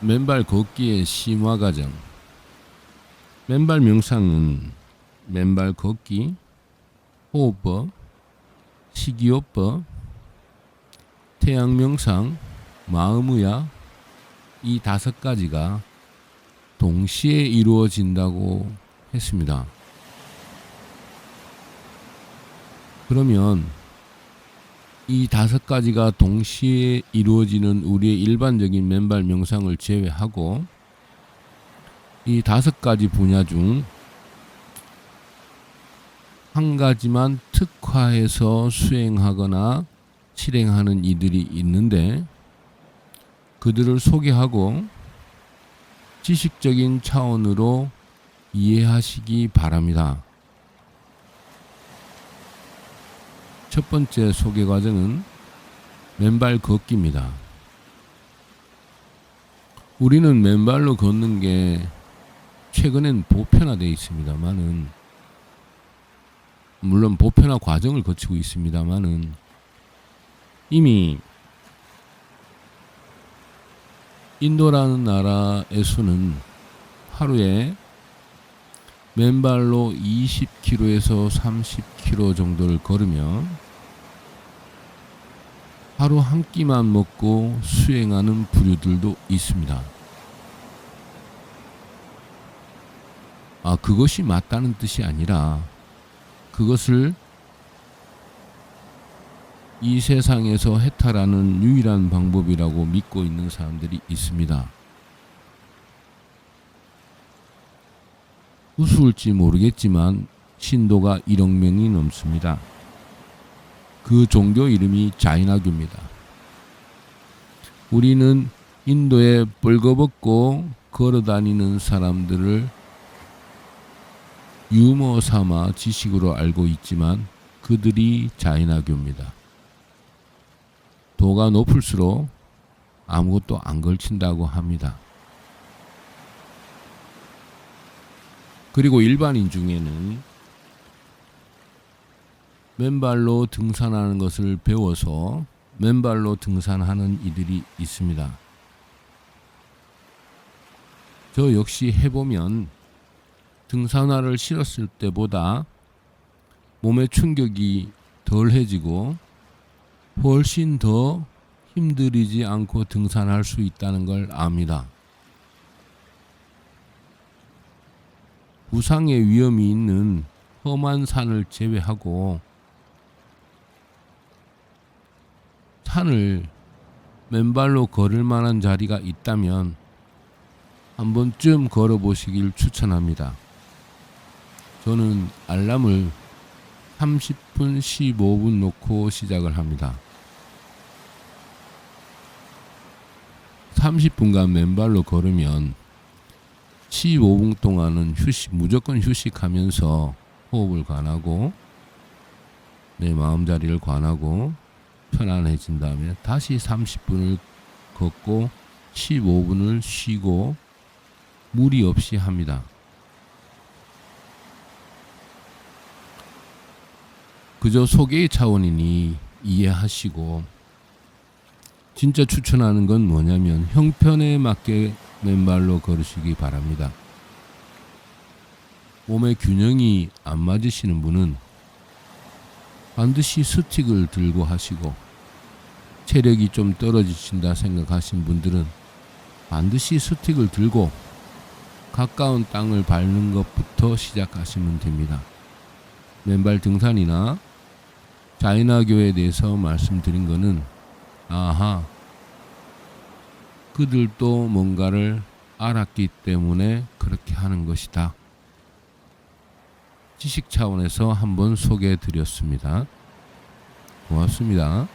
맨발 걷기의 심화 과정. 맨발 명상은 맨발 걷기, 호흡법, 식이요법, 태양 명상, 마음의학 이 다섯 가지가 동시에 이루어진다고 했습니다. 그러면 이 다섯 가지가 동시에 이루어지는 우리의 일반적인 맨발 명상을 제외하고 이 다섯 가지 분야 중 한 가지만 특화해서 수행하거나 실행하는 이들이 있는데 그들을 소개하고 지식적인 차원으로 이해하시기 바랍니다. 첫 번째 소개 과정은 맨발 걷기입니다. 우리는 맨발로 걷는 게 최근엔 보편화되어 있습니다만은 물론 보편화 과정을 거치고 있습니다만은 이미 인도라는 나라에서는 하루에 맨발로 20km에서 30km 정도를 걸으면 하루 한 끼만 먹고 수행하는 부류들도 있습니다. 아, 그것이 맞다는 뜻이 아니라 그것을 이 세상에서 해탈하는 유일한 방법이라고 믿고 있는 사람들이 있습니다. 우스울지 모르겠지만 신도가 1억 명이 넘습니다. 그 종교 이름이 자이나교입니다. 우리는 인도에 벌거벗고 걸어다니는 사람들을 유머 삼아 지식으로 알고 있지만 그들이 자이나교입니다. 도가 높을수록 아무것도 안 걸친다고 합니다. 그리고 일반인 중에는 맨발로 등산하는 것을 배워서 맨발로 등산하는 이들이 있습니다. 저 역시 해보면 등산화를 신었을 때보다 몸의 충격이 덜해지고 훨씬 더 힘들이지 않고 등산할 수 있다는 걸 압니다. 부상의 위험이 있는 험한 산을 제외하고 산을 맨발로 걸을 만한 자리가 있다면 한 번쯤 걸어 보시길 추천합니다. 저는 알람을 30분, 15분 놓고 시작을 합니다. 30분간 맨발로 걸으면 15분 동안은 휴식, 무조건 휴식하면서 호흡을 관하고 내 마음자리를 관하고 편안해진 다음에 다시 30분을 걷고 15분을 쉬고 무리 없이 합니다. 그저 소개의 차원이니 이해하시고 진짜 추천하는 건 뭐냐면 형편에 맞게 맨발로 걸으시기 바랍니다. 몸의 균형이 안 맞으시는 분은 반드시 스틱을 들고 하시고 체력이 좀 떨어지신다 생각하신 분들은 반드시 스틱을 들고 가까운 땅을 밟는 것부터 시작하시면 됩니다. 맨발 등산이나 자이나 교에 대해서 말씀드린 거는 아하 그들도 뭔가를 알았기 때문에 그렇게 하는 것이다. 지식 차원에서 한번 소개해 드렸습니다. 고맙습니다.